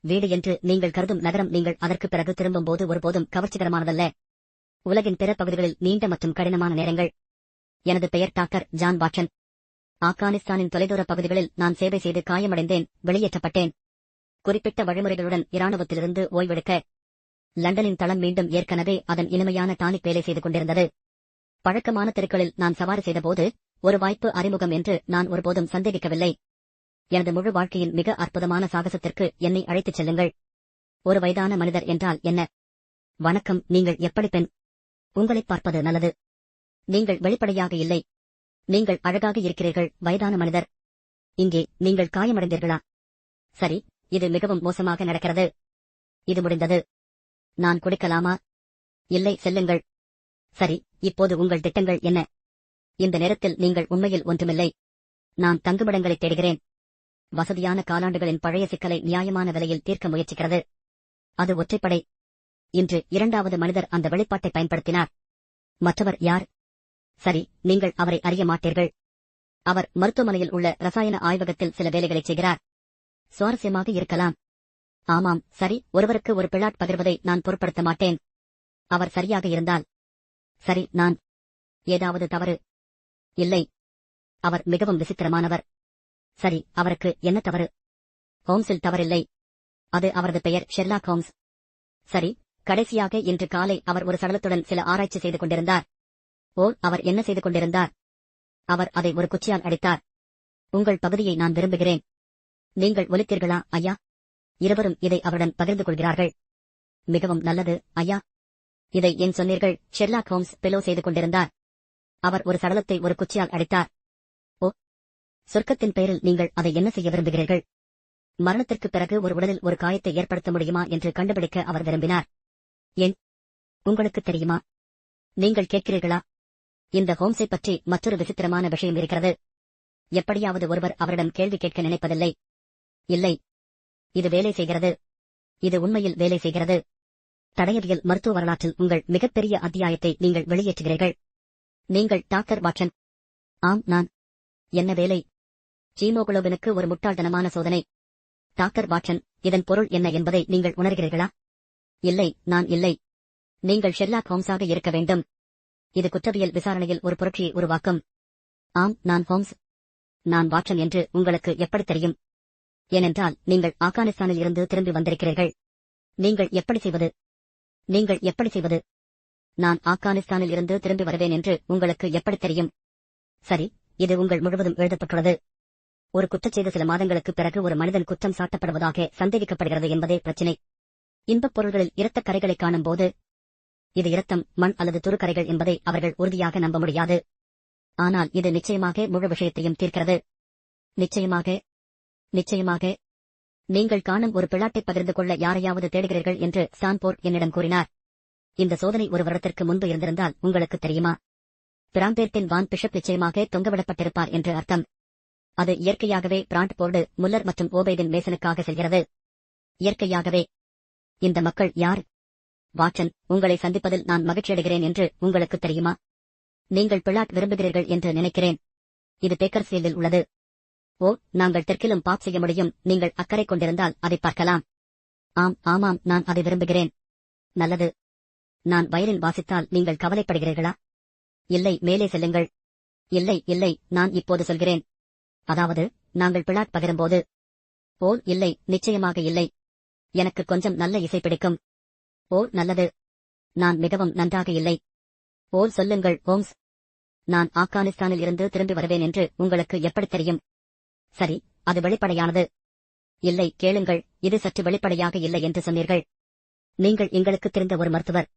வீடு என்று நீங்கள் கருதும் நகரம் நீங்கள் அதற்கு பிறகு திரும்பும்போது ஒருபோதும் கவர்ச்சிகரமானதல்ல. உலகின் பிற பகுதிகளில் நீண்ட மற்றும் கடினமான நேரங்கள். எனது பெயர் டாக்டர் ஜான் வாட்சன். ஆப்கானிஸ்தானின் தொலைதூர பகுதிகளில் நான் சேவை செய்து காயமடைந்தேன் வெளியேற்றப்பட்டேன். குறிப்பிட்ட வழிமுறைகளுடன் இராணுவத்திலிருந்து ஓய்வெடுக்க. லண்டனின் தளம் மீண்டும் ஏற்கனவே அதன் இனிமையான டானிக் வேலை செய்து கொண்டிருந்தது. பழக்கமான தெருக்களில் நான் சவாரி செய்தபோது ஒரு வாய்ப்பு அறிமுகம் என்று நான் ஒருபோதும் சந்தேகிக்கவில்லை. எனது முழு வாழ்க்கையின் மிக அற்புதமான சாகசத்திற்கு என்னை அழைத்துச் செல்லுங்கள். ஒரு வயதான மனிதர் என்றால் என்ன? வணக்கம் நீங்கள் எப்படி பெண்? உங்களைப் பார்ப்பது நல்லது. நீங்கள் வெளிப்படையாக இல்லை. நீங்கள் அழகாக இருக்கிறீர்கள் வயதான மனிதர். இங்கே நீங்கள் காயமடைந்தீர்களா? சரி இது மிகவும் மோசமாக நடக்கிறது. இது முடிந்தது. நான் குடிக்கலாமா? இல்லை செல்லுங்கள். சரி இப்போது உங்கள் திட்டங்கள் என்ன? இந்த நேரத்தில் நீங்கள் உண்மையில் ஒன்றுமில்லை. நான் தங்குமிடங்களை தேடுகிறேன். வசதியான காலாண்டுகளின் பழைய சிக்கலை நியாயமான விலையில் தீர்க்க முயற்சிக்கிறது. அது ஒற்றைப்படை இன்று இரண்டாவது மனிதர் அந்த வெளிப்பாட்டை பயன்படுத்தினார். மற்றவர் யார்? சரி நீங்கள் அவரை அறிய மாட்டீர்கள். அவர் மருத்துவமனையில் உள்ள ரசாயன ஆய்வகத்தில் சில வேலைகளை செய்கிறார். சுவாரஸ்யமாக இருக்கலாம். ஆமாம் சரி ஒருவருக்கு ஒரு பிளாட் பகிர்வதை நான் பொருட்படுத்த மாட்டேன். அவர் சரியாக இருந்தால். சரி நான் ஏதாவது தவறு? இல்லை. அவர் மிகவும் விசித்திரமானவர். சரி அவருக்கு என்ன தவறு? ஹோம்ஸில் தவறில்லை. அது அவரது பெயர் ஷெர்லாக் ஹோம்ஸ். சரி கடைசியாக இன்று காலை அவர் ஒரு சடலத்துடன் சில ஆராய்ச்சி செய்து கொண்டிருந்தார். ஓ அவர் என்ன செய்து கொண்டிருந்தார்? அவர் அதை ஒரு குச்சியால் அடித்தார். உங்கள் பகுதியை நான் விரும்புகிறேன். நீங்கள் ஒலித்தீர்களா ஐயா? இருவரும் இதை அவருடன் பகிர்ந்து கொள்கிறார்கள். மிகவும் நல்லது ஐயா. இதை ஏன் சொன்னீர்கள்? ஷெர்லாக் ஹோம்ஸ் பெலோ செய்து கொண்டிருந்தார். அவர் ஒரு சடலத்தை ஒரு குச்சியால் அடித்தார். சொர்க்கத்தின் பெயரில் நீங்கள் அதை என்ன செய்ய விரும்புகிறீர்கள்? மரணத்திற்கு பிறகு ஒரு உடலில் ஒரு காயத்தை ஏற்படுத்த முடியுமா என்று கண்டுபிடிக்க அவர் விரும்பினார். ஏன் உங்களுக்கு தெரியுமா? நீங்கள் கேட்கிறீர்களா? இந்த ஹோம்ஸை பற்றி மற்றொரு விசித்திரமான விஷயம் இருக்கிறது. எப்படியாவது ஒருவர் அவரிடம் கேள்வி கேட்க நினைப்பதில்லை. இல்லை. இது வேலை செய்கிறது. இது உண்மையில் வேலை செய்கிறது. தடயவியல் மருத்துவ வரலாற்றில் உங்கள் மிகப்பெரிய அத்தியாயத்தை நீங்கள் வெளியேற்றுகிறீர்கள். நீங்கள் டாக்டர் வாட்சன் ஆம் நான். என்ன வேலை? ஹீமோகுளோபினுக்கு ஒரு முட்டாள்தனமான சோதனை. டாக்டர் வாட்சன் இதன் பொருள் என்ன என்பதை நீங்கள் உணர்கிறீர்களா? இல்லை நான் இல்லை. நீங்கள் ஷெர்லாக் ஹோம்ஸாக இருக்க வேண்டும். இது குற்றவியல் விசாரணையில் ஒரு புரட்சியை உருவாக்கும். ஆம் நான் ஹோம்ஸ். நான் வாட்சன் என்று உங்களுக்கு எப்படி தெரியும்? ஏனென்றால் நீங்கள் ஆப்கானிஸ்தானில் இருந்து திரும்பி வந்திருக்கிறீர்கள். நீங்கள் எப்படி செய்வது? நீங்கள் எப்படி செய்வது? நான் ஆப்கானிஸ்தானில் இருந்து திரும்பி வருவேன் என்று உங்களுக்கு எப்படி தெரியும்? சரி இது உங்கள் முழுவதும் எழுதப்பட்டுள்ளது. ஒரு குற்றம் செய்த சில மாதங்களுக்கு பிறகு ஒரு மனிதன் குற்றம் சாட்டப்படுவதாக சந்தேகிக்கப்படுகிறது என்பதே பிரச்சினை. இன்பப் பொருள்களில் இரத்த கரைகளை காணும் போது இது இரத்தம் மண் அல்லது துருக்கரைகள் என்பதை அவர்கள் உறுதியாக நம்ப முடியாது. ஆனால் இது நிச்சயமாக முழு விஷயத்தையும் தீர்க்கிறது. நிச்சயமாக நிச்சயமாக நீங்கள் காணும் ஒரு பிளாட்டை பகிர்ந்து கொள்ள யாரையாவது தேடுகிறீர்கள் என்று சான்போர்ட் என்னிடம் கூறினார். இந்த சோதனை ஒரு வருடத்திற்கு முன்பு இருந்திருந்தால் உங்களுக்கு தெரியுமா? பிராம்பேர்ட்டின் வான் பிஷப் நிச்சயமாக தொங்கவிடப்பட்டிருப்பார் என்று அர்த்தம். அது இயற்கையாகவே பிராண்ட் போர்டு முல்லர் மற்றும் ஓபேதின் மேசனுக்காக செல்கிறது. இயற்கையாகவே. இந்த மக்கள் யார்? வாட்சன் உங்களை சந்திப்பதில் நான் மகிழ்ச்சியடைகிறேன் என்று உங்களுக்கு தெரியுமா? நீங்கள் பிளாட் விரும்புகிறீர்கள் என்று நினைக்கிறேன். இது பேக்கர்ஸ்ஃபீல்டில் உள்ளது. ஓ நாங்கள் தெற்கிலும் பாப் செய்ய முடியும். நீங்கள் அக்கறை கொண்டிருந்தால் அதை பார்க்கலாம். ஆம் ஆமாம் நான் அதை விரும்புகிறேன். நல்லது. நான் வயலில் வாசித்தால் நீங்கள் கவலைப்படுகிறீர்களா? இல்லை மேலே செல்லுங்கள். இல்லை இல்லை நான் இப்போது சொல்கிறேன். அதாவது நாங்கள் பிளாட் பகிரும்போது ஓ இல்லை நிச்சயமாக இல்லை. எனக்கு கொஞ்சம் நல்ல இசை பிடிக்கும். ஓ நல்லது. நான் மிகவும் நன்றாக இல்லை. ஓ சொல்லுங்கள் ஹோம்ஸ் நான் ஆப்கானிஸ்தானில் இருந்து திரும்பி வருவேன் என்று உங்களுக்கு எப்படி தெரியும்? சரி அது வெளிப்படையானது. இல்லை கேளுங்கள் இது சற்று வெளிப்படையாக இல்லை என்று சொன்னீர்கள். நீங்கள் எங்களுக்கு தெரிந்த ஒரு மருத்துவர்.